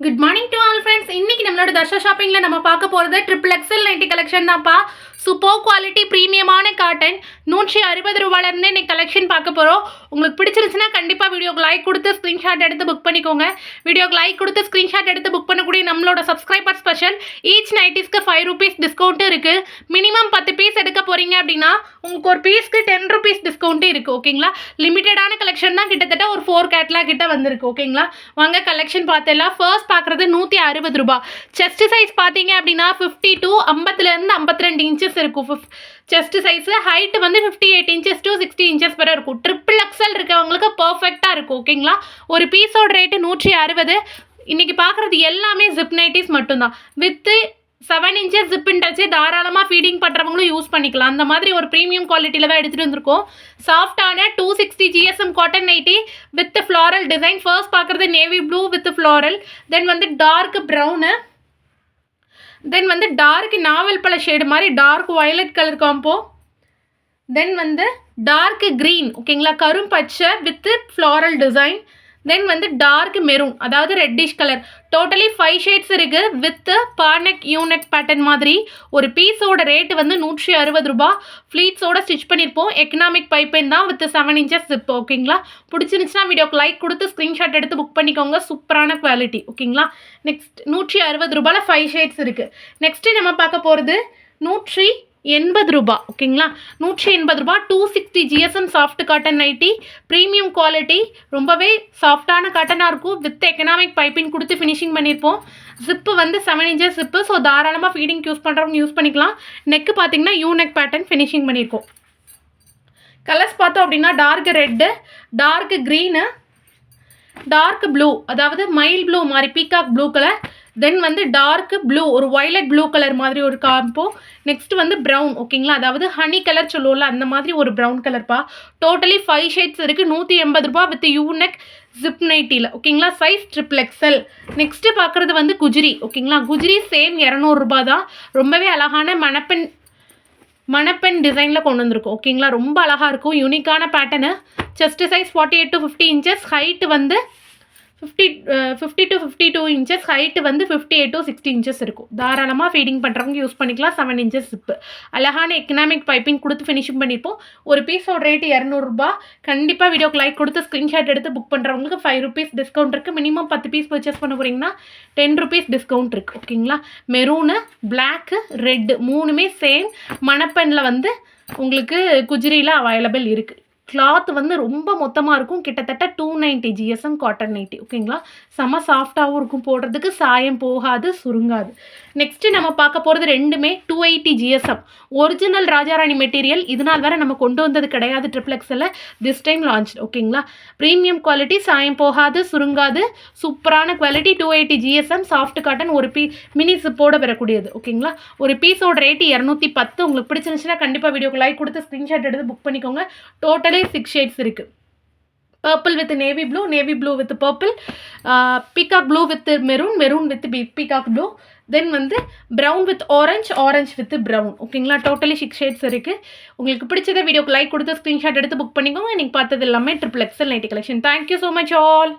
Good morning to all friends இன்னைக்கு நம்மளோட தர்ஷா ஷாப்பிங்கில் நம்ம பார்க்க போகிறது ட்ரிபிள் எக்ஸல் நைன்டி கலெக்ஷன் தான்ப்பா. சூப்பர் குவாலிட்டி ப்ரீ நூற்றி அறுபது ரூபாயிலேருந்து இன்னைக்கு கலெக்ஷன் பார்க்க போகிறோம் உங்களுக்கு பிடிச்சிருந்துச்சுன்னா கண்டிப்பாக வீடியோக்கு லைக் கொடுத்து ஸ்க்ரீன்ஷாட் எடுத்து புக் பண்ணிக்கோங்க. வீடியோக்கு லைக் கொடுத்து ஸ்க்ரீன்ஷாட் எடுத்து புக் பண்ணக்கூடிய நம்மளோட சப்ஸ்கிரைபர் ஸ்பெஷல் ஈச் நைட்டிஸ்க்கு ஃபைவ் ருபீஸ் டிஸ்கவுண்ட்டு இருக்குது மினிமம் பத்து பீஸ் எடுக்க போகிறீங்க அப்படின்னா உங்களுக்கு ஒரு பீஸ்க்கு டென் ருபீஸ் டிஸ்கவுண்ட்டு இருக்குது ஓகேங்களா லிமிட்டடான கலெக்ஷன் தான் கிட்டத்தட்ட ஒரு ஃபோர் கேட்லாக் கிட்ட வந்திருக்கு ஓகேங்களா வாங்க கலெக்ஷன் பார்த்தெல்லாம் ஃபர்ஸ்ட் பார்க்குறது நூற்றி அறுபது ரூபா செஸ்ட் சைஸ் பார்த்தீங்க அப்படின்னா ஃபிஃப்டி டூ ஐம்பத்துலேருந்து ஐம்பத்தி ரெண்டு இன்ச்சஸ் இருக்கும். ஃபிஃப் செஸ்ட் சைஸு ஹைட்டு வந்து fifty fifty eight inches to sixty inches வரை இருக்கும். ட்ரிபிள் எக்ஸல் இருக்கவங்களுக்கு பர்ஃபெக்டாக இருக்கும் ஓகேங்களா ஒரு பீஸோட ரேட்டு நூற்றி அறுபது. இன்றைக்கி பார்க்குறது எல்லாமே ஜிப் நைட்டிஸ் மட்டும்தான். வித்து செவன் இன்ச்சஸ் ஜிப்பின் டச்சு தாராளமாக ஃபீடிங் பண்ணுறவங்களும் யூஸ் பண்ணிக்கலாம். அந்த மாதிரி ஒரு ப்ரீமியம் குவாலிட்டியில் தான் எடுத்துகிட்டு வந்திருக்கோம். சாஃப்டான two sixty GSM cotton nighty with floral design first பார்க்குறது navy blue with floral then வந்து டார்க் ப்ரௌனு தென் வந்து டார்க் நாவல் பழ ஷேடு மாதிரி dark violet colour combo then வந்து டார்க் க்ரீன் ஓகேங்களா கரும் பச்சை வித் ஃப்ளாரல் டிசைன் தென் வந்து டார்க் மெரூன் அதாவது reddish colour totally five shades இருக்குது வித் பார்னெக் யூனெக் பேட்டர்ன் மாதிரி. ஒரு பீஸோட ரேட்டு வந்து நூற்றி அறுபது ரூபா. ஃப்ளீட்ஸோட ஸ்டிச் பண்ணியிருப்போம் எக்கனாமிக் பைப்பென் தான் வித் செவன் இன்ச்சஸ் ஜிப் ஓகேங்களா பிடிச்சிருந்துச்சுன்னா வீடியோக்கு லைக் கொடுத்து ஸ்க்ரீன்ஷாட் எடுத்து புக் பண்ணிக்கோங்க. சூப்பரான குவாலிட்டி ஓகேங்களா நெக்ஸ்ட் நூற்றி அறுபது ரூபாயில் ஃபைவ் ஷேட்ஸ் இருக்குது நெக்ஸ்ட்டு நம்ம பார்க்க போகிறது நூற்றி எண்பது ரூபா ஓகேங்களா? நூற்றி எண்பது ரூபா two sixty GSM soft cotton nighty premium quality ரொம்பவே சாஃப்டான காட்டனாக இருக்கும். வித் எக்கனாமிக் பைப்பிங் கொடுத்து ஃபினிஷிங் பண்ணியிருப்போம் ஜிப்பு வந்து செவன் இன்ச்சஸ் ஜிப்பு ஸோ தாராளமாக ஃபீடிங் யூஸ் பண்ணுறவங்க யூஸ் பண்ணிக்கலாம். நெக்கு பார்த்தீங்கன்னா யூ நெக் பேட்டர்ன் ஃபினிஷிங் பண்ணியிருக்கோம் கலர்ஸ் பார்த்தோம் அப்படின்னா dark red dark green dark blue அதாவது மைல் ப்ளூ மாதிரி பீகாக் ப்ளூ கலர் தென் வந்து டார்க் ப்ளூ ஒரு ஒய்லட் ப்ளூ கலர் மாதிரி ஒரு காம்போ நெக்ஸ்ட் வந்து ப்ரௌன் ஓகேங்களா அதாவது ஹனி கலர் சொல்லுவோம்ல அந்த மாதிரி ஒரு ப்ரௌன் கலர்ப்பா டோட்டலி ஃபைவ் ஷேட்ஸ் இருக்குது நூற்றி எண்பது ரூபா வித் யூனெக் ஜிப் நைட்டியில் ஓகேங்களா சைஸ் ட்ரிபிள் எக்ஸல் நெக்ஸ்ட்டு பார்க்குறது வந்து குஜ்ரி ஓகேங்களா குஜ்ரி சேம் இரநூறுபா தான். ரொம்பவே அழகான மணப்பெண் மணப்பெண் டிசைனில் கொண்டு வந்திருக்கும் ஓகேங்களா ரொம்ப அழகாக இருக்கும் யூனிக்கான pattern chest size forty eight to fifty inches height வந்து fifty fifty to fifty two inches height வந்து fifty eight to sixty inches இருக்கும். தாராளமாக ஃபீடிங் பண்ணுறவங்க யூஸ் பண்ணிக்கலாம் செவன் இன்ச்சஸ் சிப்பு அழகான எக்கனாமிக் பைப்பிங் கொடுத்து ஃபினிஷிங் பண்ணியிருப்போம் ஒரு பீஸோட ரேட்டு இரநூறுபா கண்டிப்பாக வீடியோக்கு லைக் கொடுத்து ஸ்க்ரீன்ஷாட் எடுத்து புக் பண்ணுறவங்களுக்கு ஃபைவ் ருபீஸ் டிஸ்கவுண்ட் இருக்குது மினிமம் பத்து பீஸ் பர்ச்சேஸ் பண்ண போகிறீங்கன்னா டென் ருபீஸ் டிஸ்கவுண்ட் இருக்குது ஓகேங்களா மெரூனு பிளாக்கு ரெட்டு மூணுமே சேம் மணப்பெண்ணில் வந்து உங்களுக்கு குஜிரியில் அவைலபிள் இருக்குது கிளாத் வந்து ரொம்ப மொத்தமாக இருக்கும். கிட்டத்தட்ட two ninety GSM cotton nighty ஓகேங்களா செம சாஃப்டாகவும் இருக்கும் போடுறதுக்கு சாயம் போகாது சுருங்காது. நெக்ஸ்ட்டு நம்ம பார்க்க போகிறது ரெண்டுமே two eighty GSM original Rajarani material இதனால் வேறு நம்ம கொண்டு வந்தது கிடையாது ட்ரிப்ளெக்ஸில் திஸ் டைம் லான்ச் ஓகேங்களா ப்ரீமியம் குவாலிட்டி சாயம் போகாது சுருங்காது. சூப்பரான quality two eighty GSM soft cotton ஒரு பீ மினி சிப்போட வரக்கூடியது ஓகேங்களா ஒரு பீஸோட ரேட்டு இரநூத்தி பத்து. உங்களுக்கு பிடிச்சிருந்துச்சுன்னா கண்டிப்பாக வீடியோக்கு லைக் கொடுத்து ஸ்க்ரீன்ஷாட் எடுத்து புக் பண்ணிக்கோங்க. டோட்டலி சிக்ஸ் ஷேட்ஸ் இருக்குது purple with navy blue navy blue with purple peacock blue with maroon maroon with B peacock blue then வந்து brown with orange orange with brown ஓகேங்களா டோட்டலி சிக்ஸ் ஷேட்ஸ் இருக்குது உங்களுக்கு பிடிச்சத வீடியோக்கு like கொடுத்து screenshot எடுத்து book பண்ணிக்கோங்க. நீங்கள் பார்த்தது எல்லாமே triple XL nighty collection thank you so much all